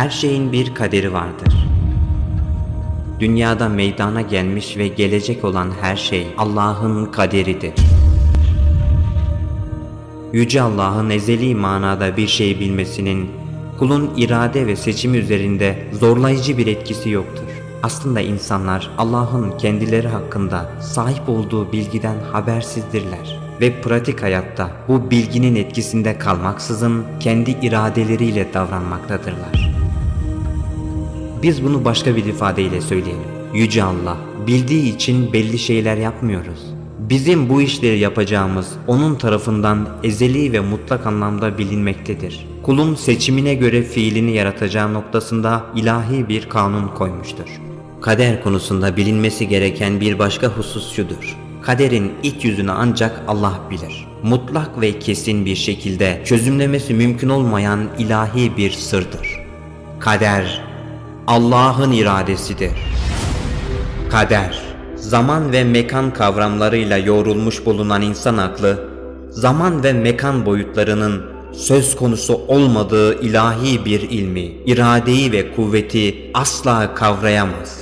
Her şeyin bir kaderi vardır. Dünyada meydana gelmiş ve gelecek olan her şey Allah'ın kaderidir. Yüce Allah'ın ezeli manada bir şey bilmesinin kulun irade ve seçimi üzerinde zorlayıcı bir etkisi yoktur. Aslında insanlar Allah'ın kendileri hakkında sahip olduğu bilgiden habersizdirler ve pratik hayatta bu bilginin etkisinde kalmaksızın kendi iradeleriyle davranmaktadırlar. Biz bunu başka bir ifadeyle söyleyelim. Yüce Allah bildiği için belli şeyler yapmıyoruz. Bizim bu işleri yapacağımız onun tarafından ezeli ve mutlak anlamda bilinmektedir. Kulun seçimine göre fiilini yaratacağı noktasında ilahi bir kanun koymuştur. Kader konusunda bilinmesi gereken bir başka husus şudur. Kaderin iç yüzünü ancak Allah bilir. Mutlak ve kesin bir şekilde çözümlemesi mümkün olmayan ilahi bir sırdır. Kader Allah'ın iradesidir. Kader, zaman ve mekan kavramlarıyla yoğrulmuş bulunan insan aklı, zaman ve mekan boyutlarının söz konusu olmadığı ilahi bir ilmi, iradeyi ve kuvveti asla kavrayamaz.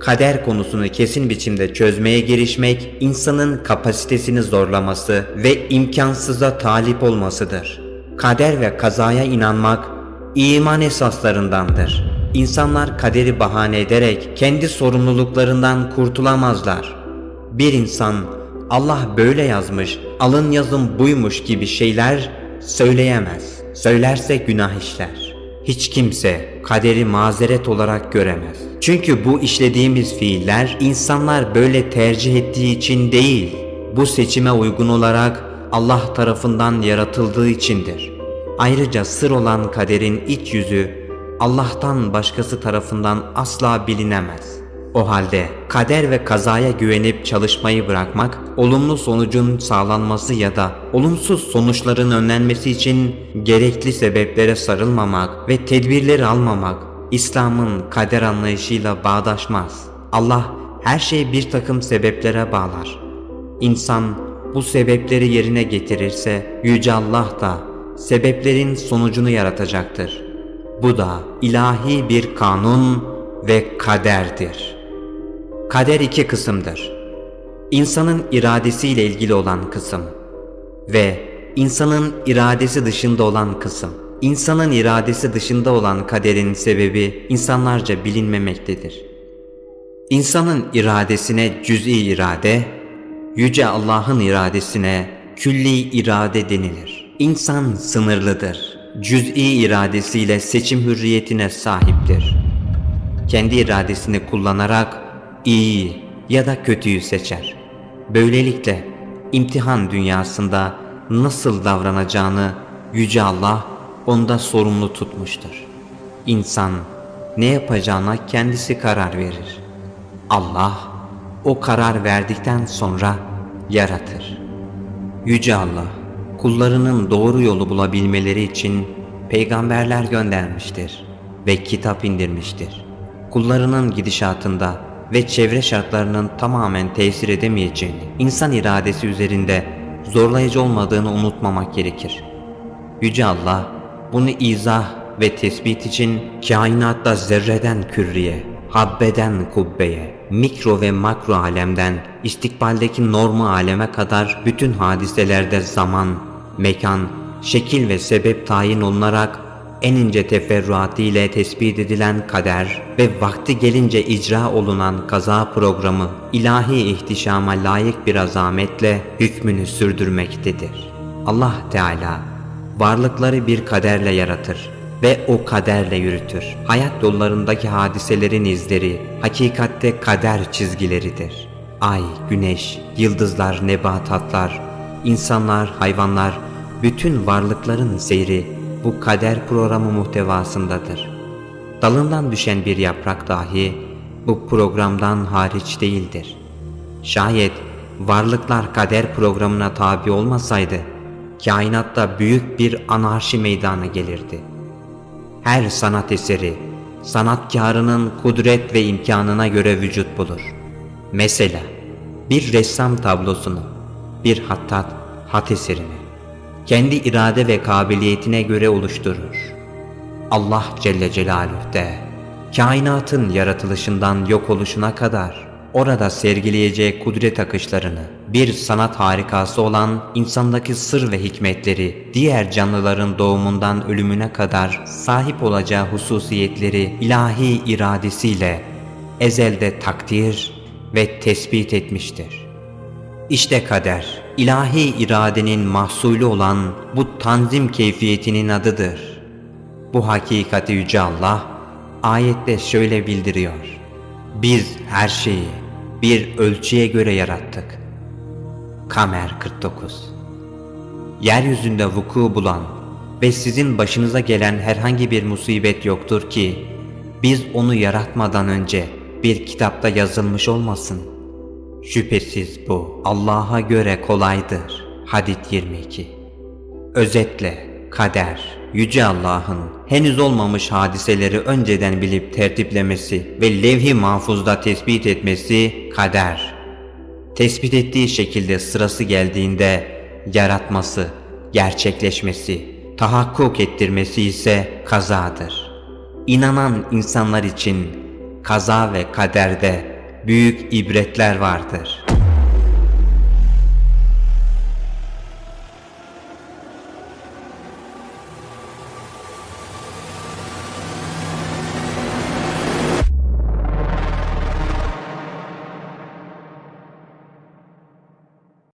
Kader konusunu kesin biçimde çözmeye girişmek, insanın kapasitesini zorlaması ve imkansıza talip olmasıdır. Kader ve kazaya inanmak, iman esaslarındandır. İnsanlar kaderi bahane ederek kendi sorumluluklarından kurtulamazlar. Bir insan Allah böyle yazmış, alın yazım buymuş gibi şeyler söyleyemez. Söylerse günah işler. Hiç kimse kaderi mazeret olarak göremez. Çünkü bu işlediğimiz fiiller insanlar böyle tercih ettiği için değil, bu seçime uygun olarak Allah tarafından yaratıldığı içindir. Ayrıca sır olan kaderin iç yüzü Allah'tan başkası tarafından asla bilinemez. O halde kader ve kazaya güvenip çalışmayı bırakmak, olumlu sonucun sağlanması ya da olumsuz sonuçların önlenmesi için gerekli sebeplere sarılmamak ve tedbirleri almamak, İslam'ın kader anlayışıyla bağdaşmaz. Allah her şeyi bir takım sebeplere bağlar. İnsan bu sebepleri yerine getirirse Yüce Allah da sebeplerin sonucunu yaratacaktır. Bu da ilahi bir kanun ve kaderdir. Kader iki kısımdır. İnsanın iradesiyle ilgili olan kısım ve insanın iradesi dışında olan kısım. İnsanın iradesi dışında olan kaderin sebebi insanlarca bilinmemektedir. İnsanın iradesine cüz'i irade, yüce Allah'ın iradesine külli irade denilir. İnsan sınırlıdır. Cüz'i iradesiyle seçim hürriyetine sahiptir. Kendi iradesini kullanarak iyi ya da kötüyü seçer. Böylelikle imtihan dünyasında nasıl davranacağını Yüce Allah onda sorumlu tutmuştur. İnsan ne yapacağına kendisi karar verir. Allah o karar verdikten sonra yaratır. Yüce Allah kullarının doğru yolu bulabilmeleri için peygamberler göndermiştir ve kitap indirmiştir. Kullarının gidişatında ve çevre şartlarının tamamen tesir edemeyeceğini, insan iradesi üzerinde zorlayıcı olmadığını unutmamak gerekir. Yüce Allah bunu izah ve tespit için kainatta zerreden kürriye, habbeden kubbeye, mikro ve makro alemden istikbaldeki normu aleme kadar bütün hadiselerde zaman, mekan, şekil ve sebep tayin olunarak en ince teferruatı ile tespit edilen kader ve vakti gelince icra olunan kaza programı ilahi ihtişama layık bir azametle hükmünü sürdürmektedir. Allah Teala varlıkları bir kaderle yaratır ve o kaderle yürütür. Hayat yollarındaki hadiselerin izleri hakikatte kader çizgileridir. Ay, güneş, yıldızlar, nebatatlar, insanlar, hayvanlar, bütün varlıkların seyri bu kader programı muhtevasındadır. Dalından düşen bir yaprak dahi bu programdan hariç değildir. Şayet varlıklar kader programına tabi olmasaydı, kainatta büyük bir anarşi meydana gelirdi. Her sanat eseri, sanatkarının kudret ve imkanına göre vücut bulur. Mesela bir ressam tablosunu, bir hattat hat eserini, kendi irade ve kabiliyetine göre oluşturur. Allah Celle Celaluh'te kainatın yaratılışından yok oluşuna kadar orada sergileyeceği kudret akışlarını, bir sanat harikası olan insandaki sır ve hikmetleri, diğer canlıların doğumundan ölümüne kadar sahip olacağı hususiyetleri ilahi iradesiyle ezelde takdir ve tespit etmiştir. İşte kader, ilahi iradenin mahsulü olan bu tanzim keyfiyetinin adıdır. Bu hakikati Yüce Allah ayette şöyle bildiriyor. Biz her şeyi bir ölçüye göre yarattık. Kamer 49 Yeryüzünde vuku bulan ve sizin başınıza gelen herhangi bir musibet yoktur ki biz onu yaratmadan önce bir kitapta yazılmış olmasın. Şüphesiz bu Allah'a göre kolaydır. Hadid 22 Özetle kader, Yüce Allah'ın henüz olmamış hadiseleri önceden bilip tertiplemesi ve levh-i mahfuzda tespit etmesi kader. Tespit ettiği şekilde sırası geldiğinde yaratması, gerçekleşmesi, tahakkuk ettirmesi ise kazadır. İnanan insanlar için kaza ve kaderde büyük ibretler vardır.''